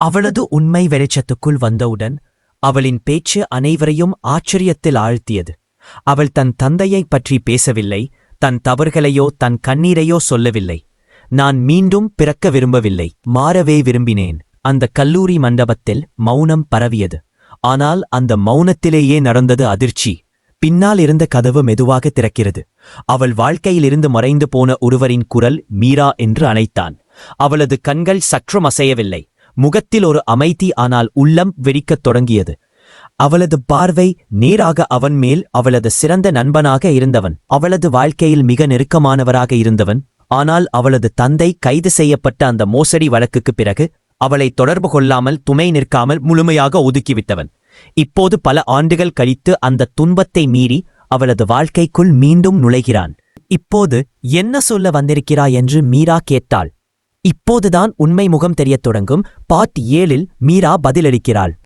அவளது உண்மை வெளிச்சத்துக்குள் வந்தவுடன் அவளின் பேச்சு அனைவரையும் ஆச்சரியத்தில் ஆழ்த்தியது. அவள் தன் தந்தையைப் பற்றி பேசவில்லை தன் தவறுகளையோ தன் கண்ணீரையோ சொல்லவில்லை. நான் மீண்டும் பிறக்க விரும்பவில்லை மாறவே விரும்பினேன். அந்த கல்லூரி மண்டபத்தில் மௌனம் பரவியது. ஆனால் அந்த மௌனத்திலேயே நடந்தது அதிர்ச்சி. பின்னால் இருந்த கதவு மெதுவாக திறக்கிறது. அவள் வாழ்க்கையிலிருந்து மறைந்து போன ஒருவரின் குரல் மீரா என்று அழைத்தான் அவளது கண்கள் சற்றும் அசையவில்லை. முகத்தில் ஒரு அமைதி ஆனால் உள்ளம் வெடிக்கத் தொடங்கியது. அவளது பார்வை நேராக அவன் மேல் அவளது சிறந்த நண்பனாக இருந்தவன். அவளது வாழ்க்கையில் மிக நெருக்கமானவராக இருந்தவன். ஆனால் அவளது தந்தை கைது செய்யப்பட்ட அந்த மோசடி வழக்குக்குப் பிறகு அவளை தொடர்பு கொள்ளாமல் துணை நிற்காமல் முழுமையாக ஒதுக்கிவிட்டவன். இப்போது பல ஆண்டுகள் கழித்து அந்த துன்பத்தை மீறி அவளது வாழ்க்கைக்குள் மீண்டும் நுழைகிறான். இப்போது என்ன சொல்ல வந்திருக்கிறாய் என்று மீரா கேட்டாள். இப்போதுதான் உண்மை முகம் தெரியத் தொடங்கும். பார்ட் ஏழில் மீரா பதிலளிக்கிறாள்.